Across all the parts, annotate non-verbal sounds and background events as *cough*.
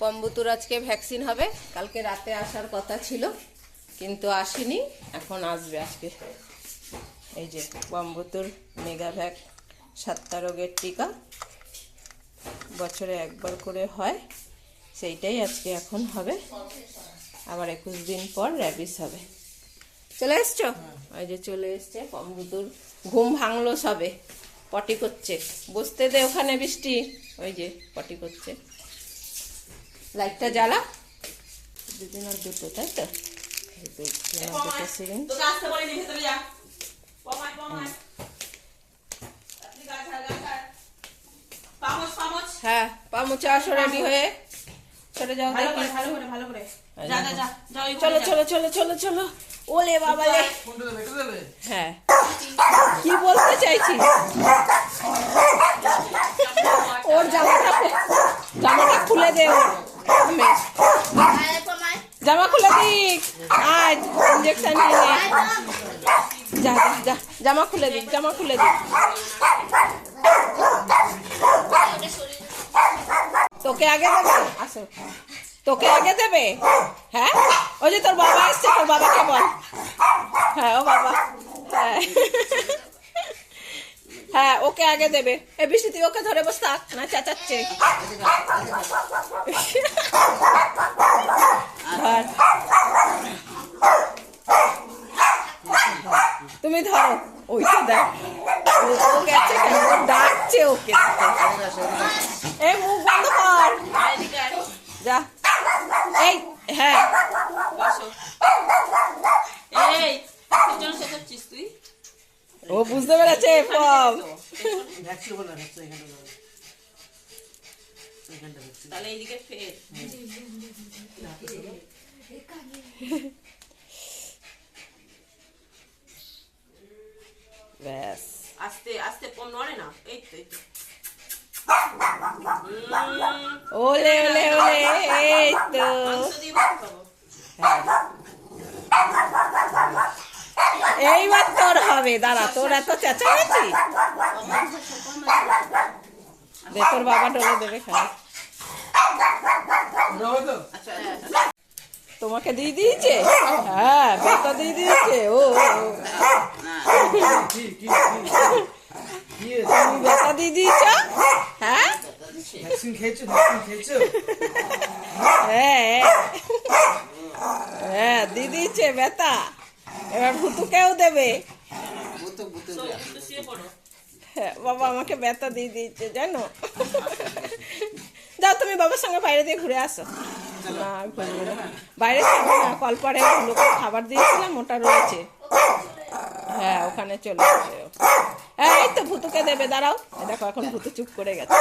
পম্বুতুর আজকে ভ্যাকসিন হবে। কালকে রাতে আসার কথা ছিল, কিন্তু আসেনি, এখন আসবে আজকে। এই যে পম্বুতুর মেগা ভ্যাক সাতটা রোগের টিকা, বছরে একবার করে হয়, সেইটাই আজকে এখন হবে। আবার একুশ দিন পর র্যাবিস হবে। চলে এসছো? ওই যে চলে এসছে, পম্বুতুর ঘুম ভাঙলো সবে। পটি করছে। বসতে দে ওখানে বৃষ্টি। ওই যে পটি করছে। লাইটটা জ্বালা। দুদিন আর দুটো তাই তো? দুটো হ্যাঁ আসো রেডি হয়ে। চলে যাও ভালো করে ভালো করে ভালো করে। যা যা যা। যা চলো চলো চলো চলো চলো। ওলে বাবা লে। কোনটা দেবে এটা দেবে? হ্যাঁ। কি বলতে চাইছি? ওর জামাটা জামাটা খুলে দে ওর। উমেশ, জামা খুলে দিক আজ ইঞ্জেকশন নিয়ে নে। যা যা যা জামা খুলে দিক জামা খুলে দিক তোকে আগে দেবে আসো তোকে আগে দেবে হ্যাঁ ওই যে তোর বাবা এসছে তোর বাবাকে বল হ্যাঁ ও বাবা হ্যাঁ হ্যাঁ ওকে আগে দেবে এ বৃষ্টি তুই ওকে ধরে বস না চেঁচাচ্ছে ধর। তুমি ধরো ওইটা দেখ ও- ও গেছে কেন? ও ডাকছে ওকে এই মুখ বন্ধ কর আয় এদিকে আয়। যা এই হ্যাঁ বসো এই কিসের জন্য শেখাচ্ছিস তুই ও বুঝতে পেরেছে পম ভ্যাকসিন বলে ভ্যাকসিন এখানটা দেবে এখানটা ভ্যাকসিন তাহলে এইদিকে ফের ব্যাস। আস্তে আস্তে কম নড়ে না। এই তো ওলে ওলে ওলে এই তো। এইবার তোর হবে। দাঁড়া তোর এত চেঁচামেচি? দে তোর বাবা ডলে দেবে খাই হবে তো। আচ্ছা তোমাকে দিয়ে দিয়েছে? হ্যাঁ বেটা দিয়ে দিয়েছে ও তুমি বেটা দিয়ে দিয়েছ? হ্যাঁ? হ্যাঁ। হ্যাঁ দিয়ে দিয়েছে এবার ভুতুকেও দেবে। হ্যাঁ, বাবা আমাকে ব্যথা দিয়ে দিয়েছে জানো? যাও তুমি বাবার সঙ্গে বাইরে দিয়ে ঘুরে আসো। বাইরে থাকবে না লোকে খাবার দিয়েছিলাম, ওটা রয়েছে। হ্যাঁ ওখানে চলে ও। হ্যাঁ এই তো ভুতুকে দেবে, দাঁড়াও। দেখো, এখন ভুতু চুপ করে গেছে।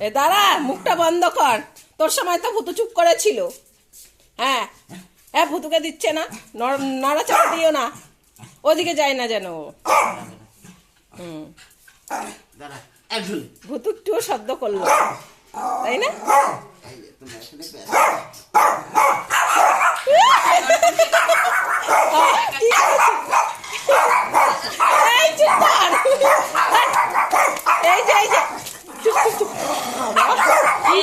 এ দাঁড়া, মুখটা বন্ধ কর। তোর সময় তো ভুতু চুপ করেছিল। হ্যাঁ হ্যাঁ ভুতুকে দিচ্ছে না। নড়- নড়াচড়া দিও না। ওদিকে যায় না যেন ও। হুম। দাঁড়া একজন ভুতু একটুও শব্দ করল তাই না? এই চুপ কর। এই যে এই যে চুপ চুপ চুপ বাবা, এই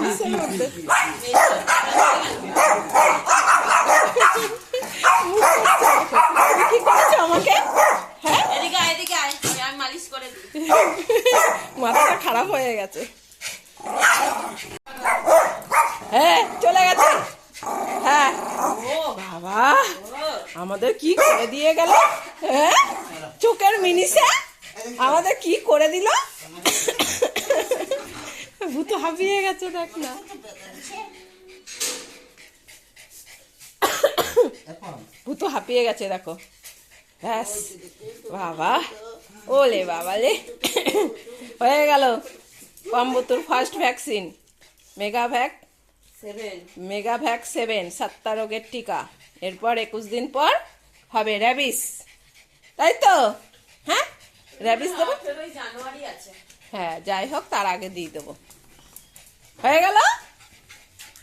কিসের মধ্যে? তুমি কি করেছ আমাকে হ্যাঁ এদিকে আয় এদিকে আয় আমি- আমি মালিশ করে দিই *laughs* মাথাটা খারাপ হয়ে গেছে। হ্যাঁ চলে গেছে। হ্যাঁ। বাবা, আমাদের কি করে দিয়ে গেল? হ্যাঁ? চোখের মিনিসে? আমাদের কি করে দিল? ভূত হাঁপিয়ে গেছে, দেখ না। ভূত হাঁপিয়ে গেছে, দেখো। ব্যাস বাবা ওলে বাবা লে হয়ে গেল কম্বুতুর first vaccine mega vac seven mega vac seven সাতটা রোগের টিকা এরপর একুশ দিন পর হবে র্যাবিস তাই তো? হ্যাঁ? র্যাবিস দেবো? হ্যাঁ যাই হোক তার আগে দিয়ে দেবো। হয়ে গেল?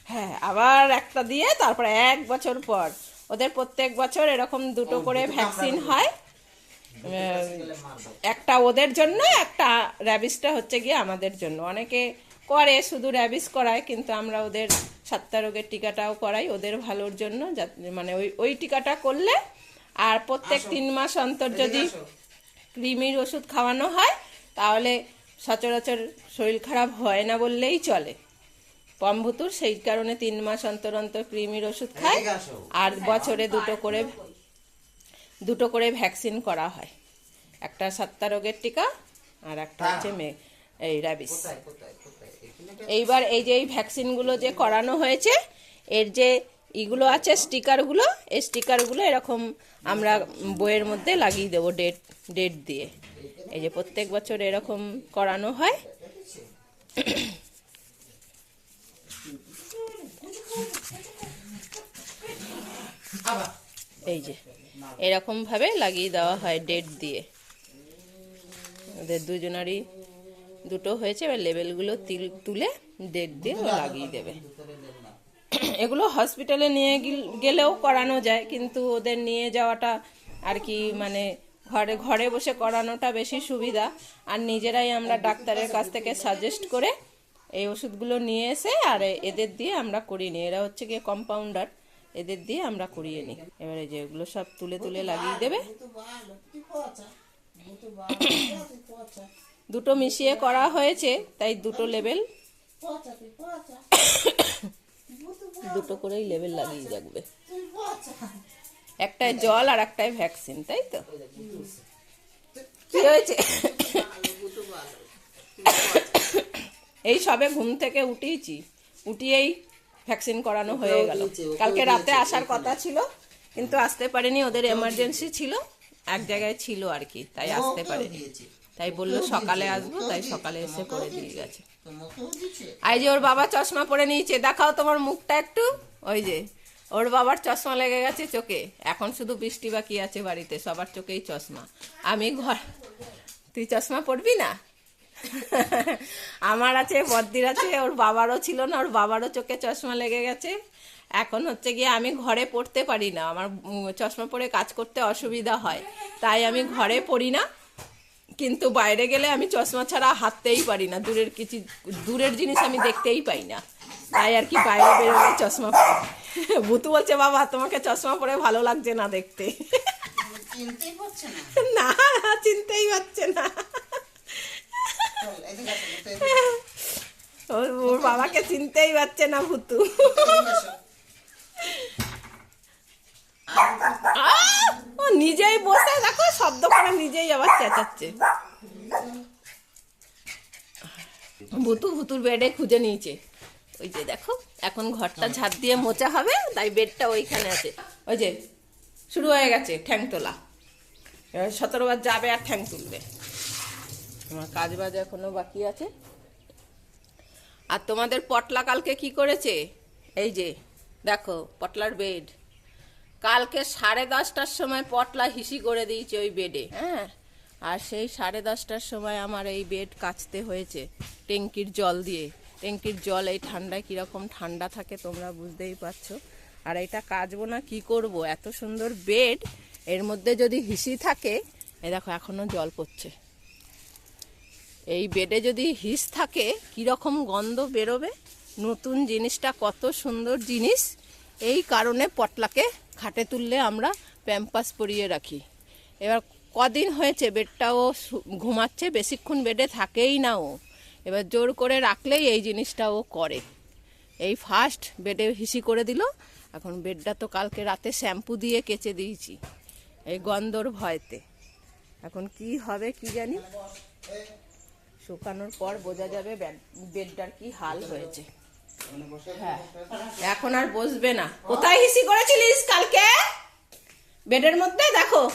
হ্যাঁ আবার একটা দিয়ে তারপরে এক বছর পর। ওদের প্রত্যেক বছর এরকম দুটো করে ভ্যাকসিন হয়। একটা ওদের জন্য একটা র্যাবিসটা হচ্ছে গিয়ে আমাদের জন্য। অনেকে করে শুধু র্যাবিস করায় কিন্তু আমরা ওদের সাতটা রোগের টিকাটাও করাই ওদের ভালোর জন্য মানে ওই ওই টিকাটা করলে আর প্রত্যেক তিন মাস অন্তর যদি কৃমির ওষুধ খাওয়ানো হয় তাহলে সচরাচর শরীর খারাপ হয় না বললেই চলে। পম্ভুতুর সেই কারণে তিন মাস অন্তর অন্তর কৃমির ওষুধ খায়। আর বছরে দুটো করে দুটো করে ভ্যাকসিন করা হয়। একটা সাতটা রোগের টিকা আর একটা হচ্ছে মে- এই র্যাবিস। এইবার এই যে এই ভ্যাকসিনগুলো যে করানো হয়েছে এর যে ইগুলো আছে স্টিকারগুলো এই স্টিকারগুলো এরকম আমরা বইয়ের মধ্যে লাগিয়ে দেবো ডেট ডেট দিয়ে। এই যে প্রত্যেক বছর এরকম করানো হয় আবার এই যে এরকম ভাবে লাগিয়ে দেওয়া হয় ডেট দিয়ে। ওদের দুজনারই দুটো হয়েছে, এবার লেবেলগুলো তিল- তুলে ডেট দিয়ে লাগিয়ে দেবে। এগুলো হসপিটালে নিয়ে গিল- গেলেও করানো যায়, কিন্তু ওদের নিয়ে যাওয়াটা আর কি মানে ঘরে ঘরে বসে করানোটা বেশি সুবিধা। আর নিজেরাই আমরা ডাক্তারের কাছ থেকে সাজেস্ট করে এই ওষুধগুলো নিয়ে এসে আর এদের দিয়ে আমরা করিয়ে নিই। এরা হচ্ছে গিয়ে কম্পাউন্ডার এদের দিয়ে আমরা করিয়ে নিই। এবারে যে এগুলো সব তুলে তুলে লাগিয়ে দেবে। দুটো মিশিয়ে করা হয়েছে, তাই দুটো লেভেল দুটো করেই লেভেল লাগিয়ে রাখবে। একটায় জল আর একটায় ভ্যাকসিন, তাই তো? কি হয়েছে? এই সবে ঘুম থেকে উঠিয়েছি উঠিয়েই ভ্যাকসিন করানো হয়ে গেল। কালকে রাতে আসার কথা ছিল কিন্তু আসতে পারেনি ওদের এমার্জেন্সি ছিল এক জায়গায় ছিল আর কি তাই আসতে পারেনি। তাই বলল সকালে আসব তাই সকালে এসে করে দিয়ে গেছে। আই যে ওর বাবা চশমা পরে নিয়েছে দেখাও তোমার মুখটা একটু ওই যে ওর বাবার চশমা লেগে গেছে চোখে এখন শুধু বৃষ্টি বাকি আছে বাড়িতে সবার চোখেই চশমা। আমি ঘর তুই চশমা পরবি না? আমার আছে বদ্দির আছে ওর বাবারও ছিল না ওর বাবারও চোখে চশমা লেগে গেছে। এখন হচ্ছে গিয়ে আমি ঘরে পড়তে পারি না আমার চশমা পরে কাজ করতে অসুবিধা হয় তাই আমি ঘরে পড়ি না। কিন্তু বাইরে গেলে আমি চশমা ছাড়া হাঁটতেই পারি না দূরের কিছু দূরের জিনিস আমি দেখতেই পাই না তাই আর কি বাইরে বেরোলে চশমা পরি। ভুতু বলছে বাবা তোমাকে চশমা পরে ভালো লাগছে না দেখতে। চিনতেই পারছে না। না চিনতেই পারছে না চল, এদিকে আসো, এদিকে ওর বাবাকে চিনতেই পারছে না ভুতু ও নিজেই বসে দেখো শব্দ করে নিজেই আবার চেঁচাচ্ছে ভুতু ভুতুর বেডে খুঁজে নিয়েছে। ওই যে দেখো এখন ঘরটা ঝাড় দিয়ে মোচা হবে তাই বেডটা ওইখানে আছে। ওই যে শুরু হয়ে গেছে ঠ্যাং তোলা। এবার সতেরো বার যাবে আর ঠ্যাং তুলবে। আমার কাজ বাজ এখনও বাকি আছে। আর তোমাদের পটলা কালকে কি করেছে? এই যে, দেখো, পটলার বেড কালকে সাড়ে দশটার সময় পটলা হিসি করে দিয়েছে ওই বেডে হ্যাঁ আর সেই সাড়ে দশটার সময় আমার এই বেড কাচতে হয়েছে ট্যাঙ্কির জল দিয়ে। ট্যাঙ্কির জল এই ঠান্ডায় কীরকম ঠান্ডা থাকে তোমরা বুঝতেই পারছ। আর এটা কাচবো না, কি করব? এত সুন্দর বেড এর মধ্যে যদি হিসি থাকে, এ দেখো এখনও জল পড়ছে। এই বেডে যদি হিস থাকে, কীরকম গন্ধ বেরোবে? নতুন জিনিসটা কত সুন্দর জিনিস। এই কারণে পটলাকে খাটে তুললে আমরা প্যাম্পাস পরিয়ে রাখি। এবার কদিন হয়েছে, বেডটাও ঘুমাচ্ছে, বেশিক্ষণ বেডে থাকেই না ও। এবার জোর করে রাখলেই এই জিনিসটা ও করে। এই ফার্স্ট বেডে হিসি করে দিল, এখন বেডটা তো কালকে রাতে শ্যাম্পু দিয়ে কেচে দিয়েছি, এই গন্ধর ভয়তে। এখন কি হবে, কি জানি? শুকানোর পর বোঝা যাবে বেড- বেডটার কি হাল হয়েছে। হ্যাঁ। এখন আর বসবে না। কোথায় হিসি করেছিলিস কালকে? বেডের মধ্যে? দেখো।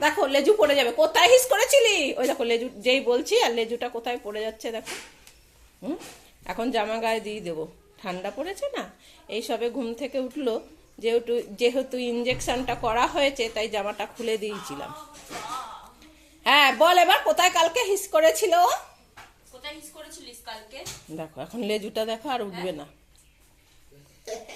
দেখো লেজু পড়ে যাবে। কোথায় হিস করেছিলি? ওই দেখো লেজু যেই বলছি আর লেজুটা কোথায় পড়ে যাচ্ছে দেখো। হুম? এখন জামা গায়ে দিয়ে দেবো। ঠান্ডা পড়েছে না? এই সবে ঘুম থেকে উঠল। যেহেতু যেহেতু ইঞ্জেকশনটা করা হয়েছে তাই জামাটা খুলে দিয়েছিলাম। হ্যাঁ বল এবার কোথায় কালকে হিস করেছিল? কোথায় হিস করেছিলিস কালকে? দেখো এখন লেজুটা দেখো আর উঠবে না।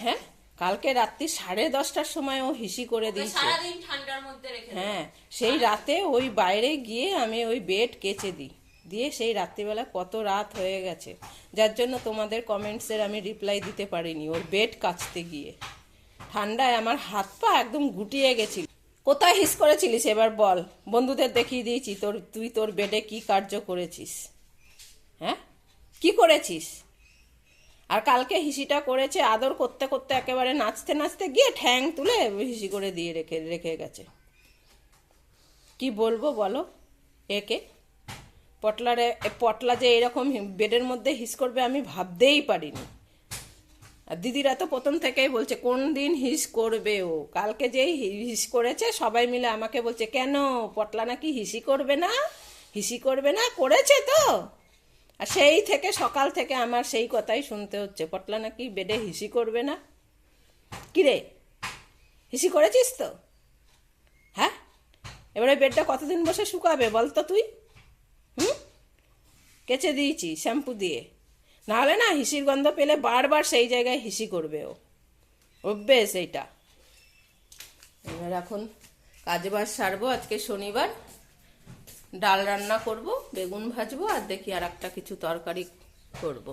হ্যাঁ? কালকে রাত্রি সাড়ে দশটার সময় ও হিসি করে দিয়েছে। ঠান্ডার মধ্যে রেখে হ্যাঁ সেই রাতে ওই বাইরে গিয়ে আমি ওই বেড কেচে দিই। দিয়ে সেই রাত্রিবেলা কত রাত হয়ে গেছে। যার জন্য তোমাদের কমেন্টসের আমি রিপ্লাই দিতে পারিনি ওর বেড কাচতে গিয়ে। ঠান্ডায় আমার হাত পা একদম গুটিয়ে গেছিল। কোথায় হিস করেছিলিস এবার বল? বন্ধুদের দেখিয়ে দিয়েছি তোর তুই তোর বেডে কি কার্য করেছিস? হ্যাঁ? কি করেছিস? আর কালকে হিসিটা করেছে, আদর করতে করতে একেবারে নাচতে নাচতে গিয়ে ঠ্যাং তুলে হিসি করে দিয়ে রেখে রেখে গেছে। কি বলব বলো? একে? পটলারে পটলা যে এরকম বেডের মধ্যে হিস করবে আমি ভাবতেই পারিনি। আর দিদিরা তো প্রথম থেকেই বলছে, কোন দিন হিস করবে ও? কালকে যেই হিস করেছে, সবাই মিলে আমাকে বলছে, কেন? পটলা নাকি হিসি করবে না? হিসি করবে না? করেছে তো? আর সেই থেকে, সকাল থেকে আমার সেই কথাই শুনতে হচ্ছে। পটলা নাকি বেডে হিসি করবে না? কিরে হিসি করেছিস তো? হ্যাঁ? এবারে বেডটা কতদিন বসে শুকাবে বল তো তুই? হুম? কেচে দিয়েছি শ্যাম্পু দিয়ে। নাহলে না হিসির গন্ধ পেলে বারবার সেই জায়গায় হিসি করবে ও। অভ্যেস এইটা। এবার এখন কাজ কাজবাজ সারবো আজকে শনিবার। ডাল রান্না করব, বেগুন ভাজবো, আর দেখি আর একটা কিছু তরকারি করব।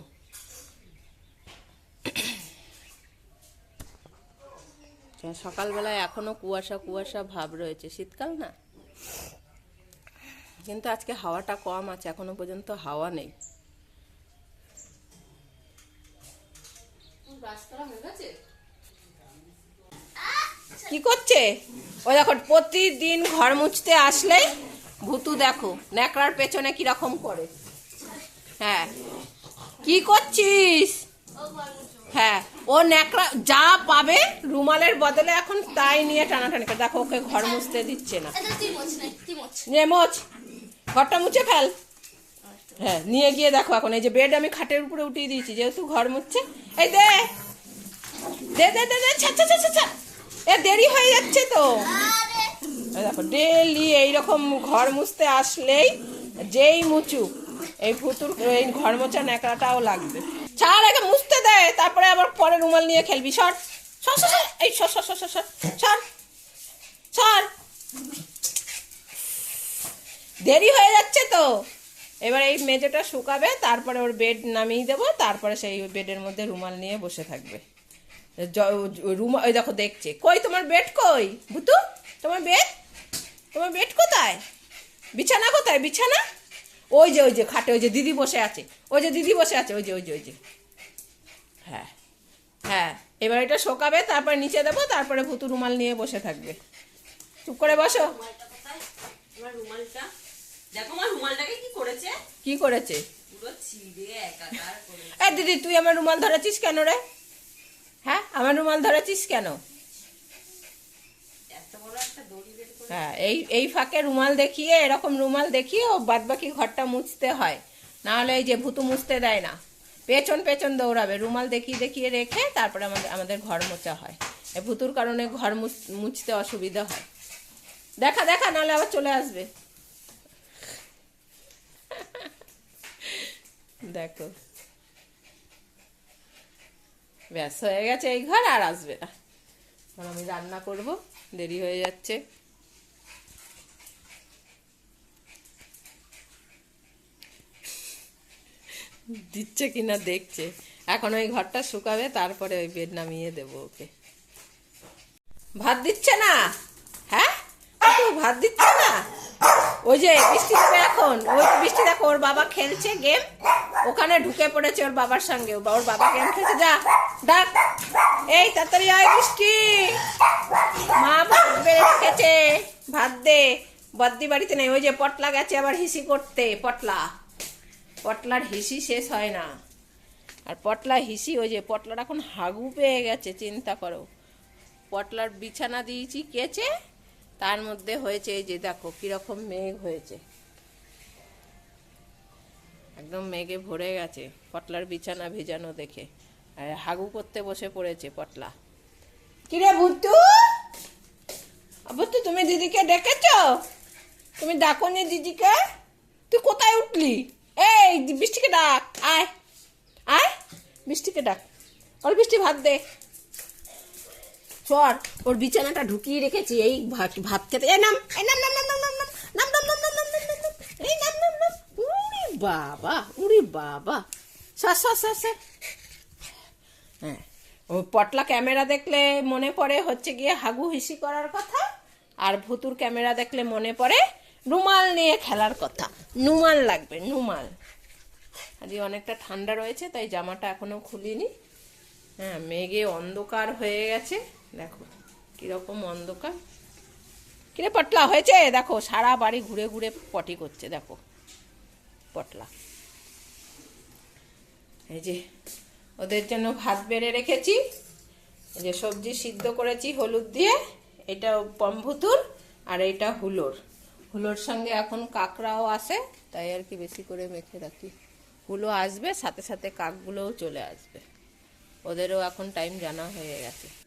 সকালবেলায় এখনও কুয়াশা কুয়াশা ভাব রয়েছে। শীতকাল না? কিন্তু আজকে হাওয়াটা কম আছে, এখনও পর্যন্ত হাওয়া নেই। কি করছে? ও দেখো, প্রতিদিন ঘর মুছতে আসলেই ভুতু দেখো ন্যাকড়ার পেছনে কীরকম করে। হ্যাঁ। কি করছিস? হ্যাঁ। ও ন্যাকড়া যা পাবে রুমালের বদলে এখন তাই নিয়ে টানাটানি করে। দেখো ওকে ঘর মুছতে দিচ্ছে না। এটা মোচ নাই তুই মোচ নিয়ে মোচ ঘরটা মুছে ফেল। হ্যাঁ নিয়ে গিয়ে দেখো এখন। এই যে বেড আমি খাটের উপরে উঠিয়ে দিয়েছি যেহেতু ঘর মুছছে। এই দে। দে দে দে দে ছা ছা ছা ছা, ছা এ দেরি হয়ে যাচ্ছে তো। দেখো ডেলি এইরকম ঘর মুছতে আসলেই যেই মুচুক, এই ফুতুর এই ঘর মোছা ন্যাকড়াটাও লাগবে। ছাড় আগে মুছতে দেয় তারপরে আবার পরে রুমাল নিয়ে খেলবি, সর। সর সর এই সর সর সর সর সর সর দেরি হয়ে যাচ্ছে তো। এবার এই মেজেটা শুকাবে, তারপরে ওর বেড নামিয়ে দেবো, তারপরে সেই বেডের মধ্যে রুমাল নিয়ে বসে থাকবে। রুমাল ওই দেখো, দেখছে। কই তোমার বেড কই? ভুতু তোমার বেড তোমার বেড কোথায়? বিছানা কোথায়? বিছানা? ওই যে ওই যে খাটে ওই যে দিদি বসে আছে। ওই যে দিদি বসে আছে ওই যে ওই যে ওই যে। হ্যাঁ হ্যাঁ এবার এটা শোকাবে তারপরে নিচে দেবো তারপরে ভুতু রুমাল নিয়ে বসে থাকবে। চুপ করে বসো। কি করেছে। এ দিদি তুই আমার রুমাল ধরেছিস কেন রে? হ্যাঁ আমার রুমাল ধরেছিস কেন এত বড় একটা দড়ি বের করে হ্যাঁ এই এই ফাঁকে রুমাল দেখিয়ে, এরকম রুমাল দেখিয়ে ও বাদ বাকি ঘরটা মুছতে হয়। না হলে এই যে ভুতু মুছতে দেয় না। পেছন পেছন দৌড়াবে। রুমাল দেখিয়ে দেখিয়ে রেখে তারপরে আমাদের আমাদের ঘর মোছা হয়। এই ভুতুর কারণে ঘর মুছ- মুছতে অসুবিধা হয়। দেখা দেখা, নাহলে আবার চলে আসবে। দেখো। ব্যাস হয়ে গেছে এই ঘর, আর আসবে না। আমি রান্না করব। দেরি হয়ে যাচ্ছে। দিচ্ছে কিনা দেখছে। এখন ওই ঘরটা শুকাবে, তারপরে ওই বেড নামিয়ে দেবো ওকে। ভাত দিচ্ছে না? কাকু, ভাত দিচ্ছে না? ওই যে বৃষ্টি দেবে এখন। ওই তো বৃষ্টি দেখো ওর বাবা খেলছে গেম ওখানে ঢুকে পড়েছে ওর বাবার সঙ্গে। ওর বাবা গেম খেলছে। যা ডাক। এই তাড়াতাড়ি আয় বৃষ্টি। মা ভাত বেড়ে রেখেছে ভাত দে। বদ্দি বাড়িতে নেই। ওই যে পটলা গেছে আবার হিসি করতে। পটলা। পটলার হিসি শেষ হয় না। আর পটলা হিসি ওই যে পটলার এখন হাগু পেয়ে গেছে চিন্তা করো। পটলার বিছানা দিয়েছি কেচে। তার মধ্যে হয়েছে এই যে দেখো, কীরকম মেঘ হয়েছে। একদম মেঘে ভরে গেছে, পটলার বিছানা ভেজানো দেখে। হাগু করতে বসে পড়েছে পটলা। কিরে ভুতু ভুতু তুমি দিদিকে ডেকেছো? তুমি ডাকনি দিদিকে? তুই কোথায় উঠলি? এই, বৃষ্টিকে ডাক, আয়। আয়, বৃষ্টিকে ডাক। অল বৃষ্টি ভাত দে। চর ওর বিছানাটা ঢুকিয়ে রেখেছি এই ভাত খেতে এই নাম এই নাম নাম নাম নাম নাম নাম নাম নাম নাম নাম নাম নাম এই নাম নাম নাম উরি বাবা উরি বাবা সর সর সর হ্যাঁ ও পটলা ক্যামেরা দেখলে মনে পড়ে হচ্ছে গিয়ে হাগু হিসি করার কথা আর ভুতুর ক্যামেরা দেখলে মনে পড়ে রুমাল নিয়ে খেলার কথা নুমাল লাগবে নুমাল আজকে অনেকটা ঠান্ডা রয়েছে তাই জামাটা এখনও খুলিনি হ্যাঁ মেঘে অন্ধকার হয়ে গেছে দেখো, কীরকম অন্ধকার। কিরে পটলা, হয়েছে? দেখো, সারা বাড়ি ঘুরে ঘুরে পটি করছে, দেখো। পটলা। এই যে, ওদের জন্য ভাত বেড়ে রেখেছি। এই যে সবজি সিদ্ধ করেছি হলুদ দিয়ে। এটা পম্ভুতুর আর এটা হুলোর। হুলোর সঙ্গে এখন কাকড়াও আসে তাই আর কি বেশি করে মেখে রাখি। হুলো আসবে, সাথে সাথে কাকগুলোও চলে আসবে। ওদেরও এখন টাইম জানা হয়ে গেছে।